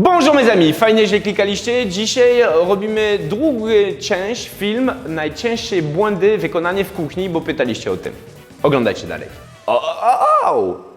Bonjour mes amis, fajnie, że klikaliście. Dzisiaj robimy drugi część, film Najcięższe błędy wykonane w kuchni, bo pytaliście o tym. Oglądajcie dalej. O, o, o.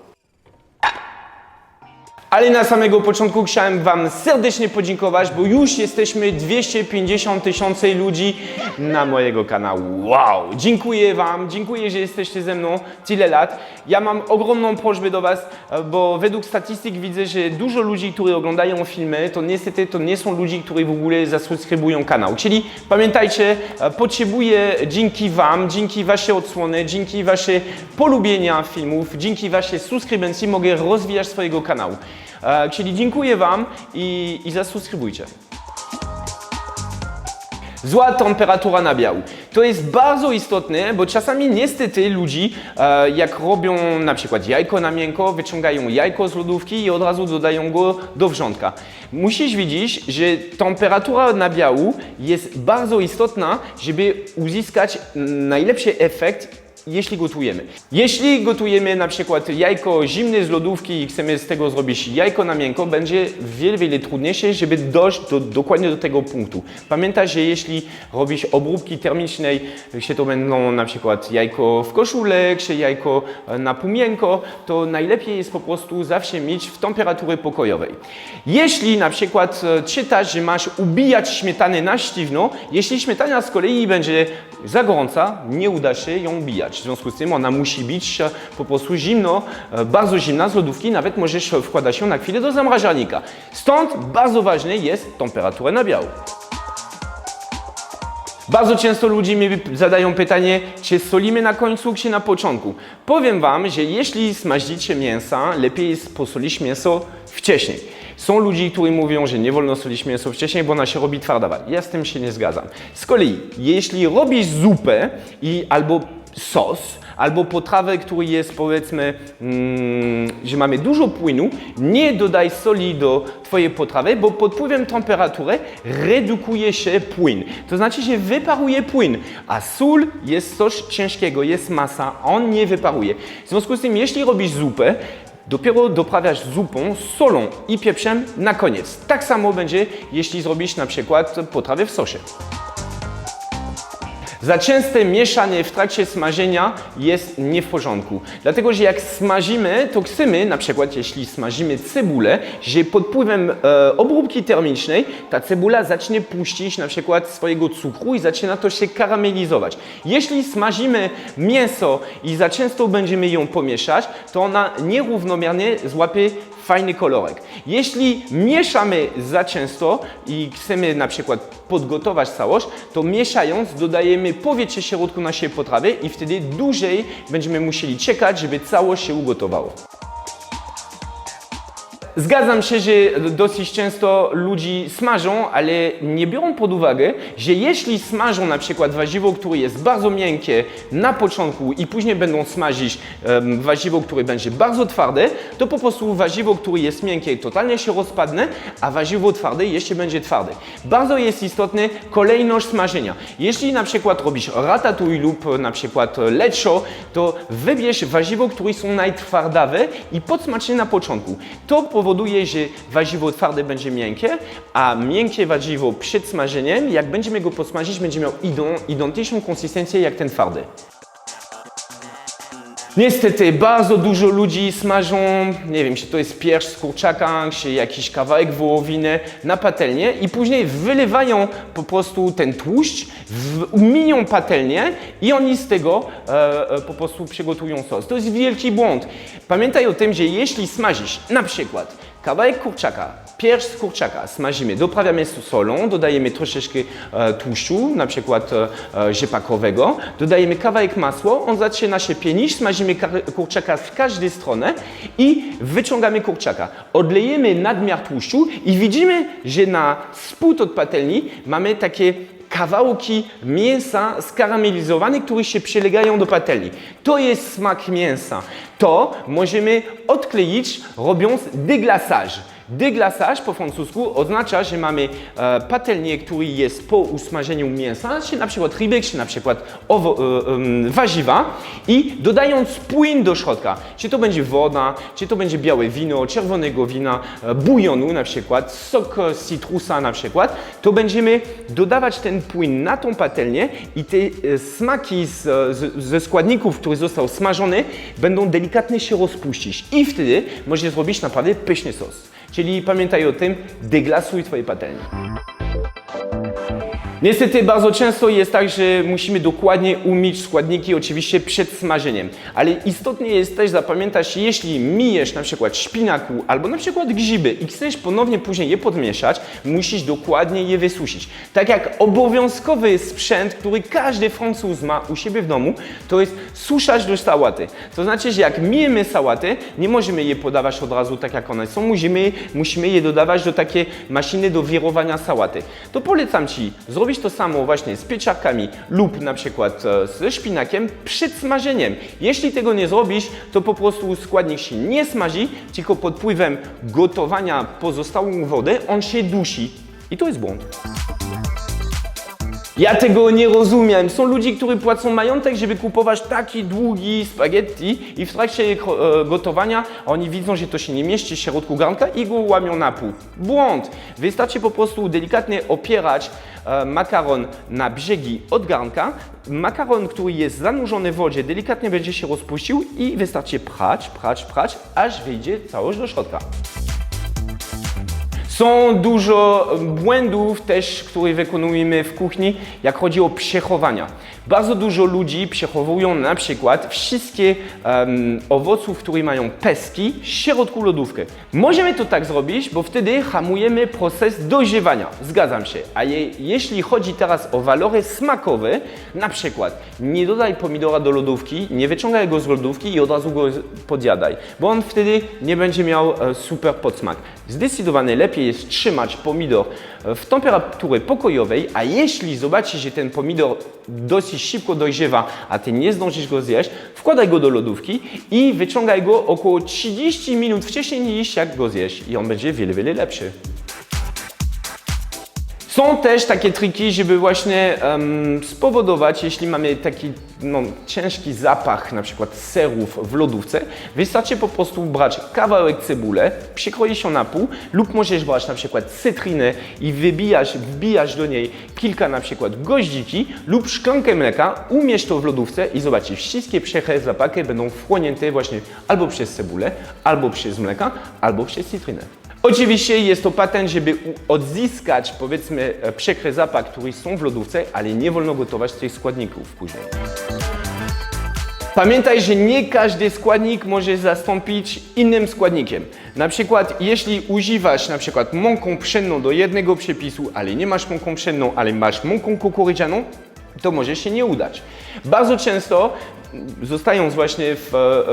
Ale na samego początku chciałem Wam serdecznie podziękować, bo już jesteśmy 250 tysięcy ludzi na mojego kanału. Wow! Dziękuję Wam, dziękuję, że jesteście ze mną tyle lat. Ja mam ogromną prośbę do Was, bo według statystyk widzę, że dużo ludzi, którzy oglądają filmy, to niestety to nie są ludzie, którzy w ogóle zasubskrybują kanał. Czyli pamiętajcie, potrzebuję dzięki Wam, dzięki Waszej odsłony, dzięki Wasze polubienia filmów, dzięki Waszej subskrybencji mogę rozwijać swojego kanału. E, Czyli dziękuję Wam i, i zasubskrybujcie. Zła temperatura nabiału. To jest bardzo istotne, bo czasami niestety ludzi, e, jak robią na przykład jajko na miękko, wyciągają jajko z lodówki i od razu dodają go do wrzątka. Musisz wiedzieć, że temperatura nabiału jest bardzo istotna, żeby uzyskać najlepszy efekt jeśli gotujemy. Jeśli gotujemy na przykład jajko zimne z lodówki i chcemy z tego zrobić jajko na miękko, będzie wiele, wiele trudniejsze, żeby dojść do, dokładnie do tego punktu. Pamiętaj, że jeśli robisz obróbki termicznej, czy to będą na przykład jajko w koszulek, czy jajko na półmiękko, to najlepiej jest po prostu zawsze mieć w temperaturze pokojowej. Jeśli na przykład e, czytasz, że masz ubijać śmietanę na sztywno, jeśli śmietana z kolei będzie za gorąca, nie uda się ją ubijać. W związku z tym ona musi być po prostu zimno, e, bardzo zimna z lodówki, nawet możesz wkładać ją na chwilę do zamrażalnika. Stąd bardzo ważne jest temperatura nabiału. Bardzo często ludzie mi zadają pytanie, czy solimy na końcu, czy na początku. Powiem Wam, że jeśli smażycie mięsa, lepiej jest posolić mięso wcześniej. Są ludzie, którzy mówią, że nie wolno solić mięso wcześniej, bo ona się robi twarda. Ja z tym się nie zgadzam. Z kolei, jeśli robisz zupę i albo sos, albo potrawę, który jest powiedzmy, mm, że mamy dużo płynu, nie dodaj soli do Twojej potrawy, bo pod wpływem temperatury redukuje się płyn. To znaczy, że wyparuje płyn, a sól jest coś ciężkiego, jest masa, on nie wyparuje. W związku z tym, jeśli robisz zupę, Dopiero doprawiasz zupą, solą i pieprzem na koniec. Tak samo będzie, jeśli zrobisz na przykład potrawę w sosie. Za częste mieszanie w trakcie smażenia jest nie w porządku. Dlatego, że jak smażymy, to chcemy, na przykład jeśli smażymy cebulę, że pod wpływem e, obróbki termicznej ta cebula zacznie puścić na przykład swojego cukru i zaczyna to się karamelizować. Jeśli smażymy mięso i za często będziemy ją pomieszać, to ona nierównomiernie złapie fajny kolorek. Jeśli mieszamy za często i chcemy na przykład podgotować całość, to mieszając dodajemy powietrze środku naszej potrawy i wtedy dłużej będziemy musieli czekać, żeby całość się ugotowało. Zgadzam się, że dosyć często ludzi smażą, ale nie biorą pod uwagę, że jeśli smażą na przykład warzywo, które jest bardzo miękkie na początku i później będą smażyć um, warzywo, które będzie bardzo twarde, to po prostu warzywo, które jest miękkie, totalnie się rozpadnie, a warzywo twarde jeszcze będzie twarde. Bardzo jest istotny kolejność smażenia. Jeśli na przykład robisz ratatouille lub na przykład leczo, to wybierz warzywo, które są najtwardawe i podsmacz je na początku. To powoduje, że warzywo twarde będzie miękkie, a miękkie warzywo przed smażeniem, jak będziemy go posmażyć, będzie miał identyczną konsystencję jak ten twardy. Niestety, bardzo dużo ludzi smażą, nie wiem, czy to jest pierś z kurczaka, czy jakiś kawałek wołowiny na patelnię i później wylewają po prostu ten tłuszcz, w, mienią patelnię i oni z tego e, e, po prostu przygotują sos. To jest wielki błąd. Pamiętaj o tym, że jeśli smażysz na przykład kawałek kurczaka, pierś z kurczaka. Smażymy, doprawiamy solą, dodajemy troszeczkę e, tłuszczu, na przykład e, e, rzepakowego, dodajemy kawałek masła, on zaczyna się pienić, smażymy kar- kurczaka z każdej strony i wyciągamy kurczaka. Odlejemy nadmiar tłuszczu i widzimy, że na spód od patelni mamy takie kawałki mięsa skaramelizowane, które się przylegają do patelni. To jest smak mięsa. To możemy odkleić robiąc deglasage. Deglasage po francusku oznacza, że mamy e, patelnię, który jest po usmażeniu mięsa, czy na przykład rybek, czy na przykład owo, e, em, warzywa i dodając płyn do środka, czy to będzie woda, czy to będzie białe wino, czerwonego wina, e, bujonu na przykład, sok e, z citrusa na przykład, to będziemy dodawać ten płyn na tą patelnię i te e, smaki z, z, ze składników, który został smażony, będą delikatnie się rozpuścić i wtedy możesz zrobić naprawdę pyszny sos. Czyli pamiętaj o tym, deglasuj Twoje patelnie. Niestety bardzo często jest tak, że musimy dokładnie umyć składniki oczywiście przed smażeniem, ale istotnie jest też zapamiętać, jeśli mijesz na przykład szpinaku albo na przykład grzyby i chcesz ponownie później je podmieszać, musisz dokładnie je wysuszyć. Tak jak obowiązkowy sprzęt, który każdy Francuz ma u siebie w domu, to jest suszacz do sałaty. To znaczy, że jak mijemy sałatę, nie możemy je podawać od razu tak jak one są, musimy, musimy je dodawać do takiej maszyny do wirowania sałaty. To polecam Ci zrobić to samo właśnie z pieczarkami lub na przykład e, ze szpinakiem przed smażeniem. Jeśli tego nie zrobisz, to po prostu składnik się nie smaży, tylko pod wpływem gotowania pozostałą wodę on się dusi. I to jest błąd. Ja tego nie rozumiem. Są ludzie, którzy płacą majątek, żeby kupować taki długi spaghetti i w trakcie e, gotowania oni widzą, że to się nie mieści w środku garnka i go łamią na pół. Błąd! Wystarczy po prostu delikatnie opierać e, makaron na brzegi od garnka. Makaron, który jest zanurzony w wodzie, delikatnie będzie się rozpuścił i wystarczy prać, prać, prać, aż wyjdzie całość do środka. Są dużo błędów też, które wykonujemy w kuchni, jak chodzi o przechowania. Bardzo dużo ludzi przechowują na przykład wszystkie um, owoców, które mają peski w środku lodówki. Możemy to tak zrobić, bo wtedy hamujemy proces dojrzewania. Zgadzam się. A je, jeśli chodzi teraz o walory smakowe, na przykład nie dodaj pomidora do lodówki, nie wyciągaj go z lodówki i od razu go podjadaj, bo on wtedy nie będzie miał e, super podsmak. Zdecydowanie lepiej jest trzymać pomidor w temperaturze pokojowej, a jeśli zobaczysz, że ten pomidor dosyć szybko dojrzewa, a ty nie zdążysz go zjeść, wkładaj go do lodówki i wyciągaj go około 30 minut wcześniej niż jak go zjesz i on będzie wiele, wiele lepszy. Są też takie triki, żeby właśnie um, spowodować, jeśli mamy taki no, ciężki zapach na przykład serów w lodówce, wystarczy po prostu brać kawałek cebulę, przykroić ją na pół lub możesz brać na przykład cytrynę i wybijać, wbijać do niej kilka na przykład goździki lub szklankę mleka, umiesz to w lodówce i zobaczysz, wszystkie przeche zapachy będą wchłonięte właśnie albo przez cebulę, albo przez mleka, albo przez cytrynę. Oczywiście jest to patent, żeby odzyskać powiedzmy e, przekry zapach, który są w lodówce, ale nie wolno gotować tych składników później. Pamiętaj, że nie każdy składnik może zastąpić innym składnikiem. Na przykład, jeśli używasz na przykład mąką pszenną do jednego przepisu, ale nie masz mąką pszenną, ale masz mąką kukurydzianą, to może się nie udać. Bardzo często zostają właśnie w,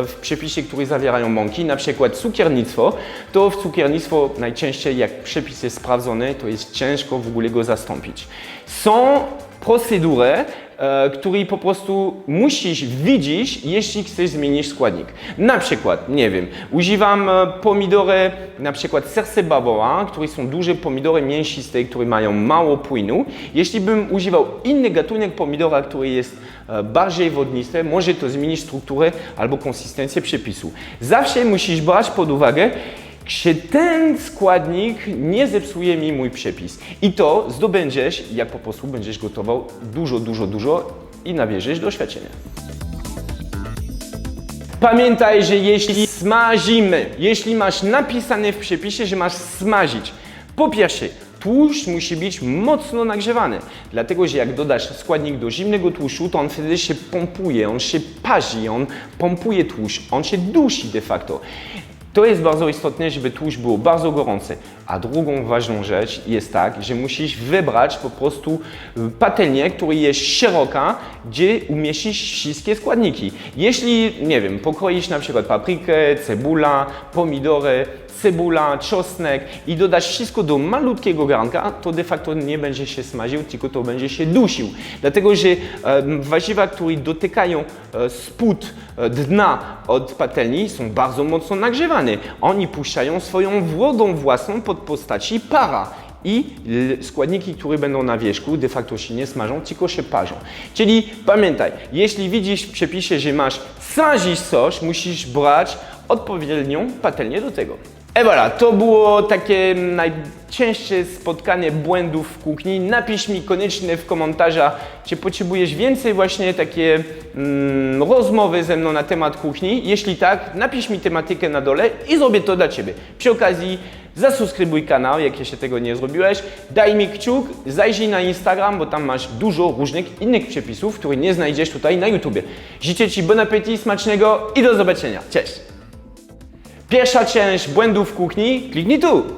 w przepisie, które zawierają mąki, na przykład cukiernictwo, to w cukiernictwo najczęściej jak przepis jest sprawdzony, to jest ciężko w ogóle go zastąpić. Są procedury, e, który po prostu musisz widzieć, jeśli chcesz zmienić składnik. Na przykład, nie wiem, używam e, pomidory, na przykład serce bawoła, które są duże pomidory mięsiste, które mają mało płynu. Jeśli bym używał inny gatunek pomidora, który jest e, bardziej wodnisty, może to zmienić strukturę albo konsystencję przepisu. Zawsze musisz brać pod uwagę, czy ten składnik nie zepsuje mi mój przepis. I to zdobędziesz, jak po prostu będziesz gotował dużo, dużo, dużo i nabierzesz doświadczenia. Pamiętaj, że jeśli smażymy, jeśli masz napisane w przepisie, że masz smażyć, po pierwsze, tłuszcz musi być mocno nagrzewany, dlatego że jak dodasz składnik do zimnego tłuszczu, to on wtedy się pompuje, on się parzy, on pompuje tłuszcz, on się dusi de facto. To jest bardzo istotne, żeby tłuszcz był bardzo gorący. A drugą ważną rzecz jest tak, że musisz wybrać po prostu patelnię, która jest szeroka, gdzie umieścisz wszystkie składniki. Jeśli, nie wiem, pokroisz na przykład paprykę, cebula, pomidory, cebula, czosnek i dodasz wszystko do malutkiego garnka, to de facto nie będzie się smażył, tylko to będzie się dusił. Dlatego, że warzywa, które dotykają e, spód e, dna od patelni są bardzo mocno nagrzewane. Oni puszczają swoją wodą własną pod postaci para i składniki, które będą na wierzchu, de facto się nie smażą, tylko się parzą. Czyli pamiętaj, jeśli widzisz w przepisie, że masz smażyć coś, musisz brać odpowiednią patelnię do tego. E voilà, to było takie najczęstsze spotkanie błędów w kuchni. Napisz mi koniecznie w komentarzach, czy potrzebujesz więcej właśnie takie mm, rozmowy ze mną na temat kuchni. Jeśli tak, napisz mi tematykę na dole i zrobię to dla Ciebie. Przy okazji zasubskrybuj kanał, jak jeszcze tego nie zrobiłeś. Daj mi kciuk, zajrzyj na Instagram, bo tam masz dużo różnych innych przepisów, które nie znajdziesz tutaj na YouTubie. Życzę Ci bon appetit, smacznego i do zobaczenia. Cześć! Pierwsza część błędów kuchni, kliknij tu!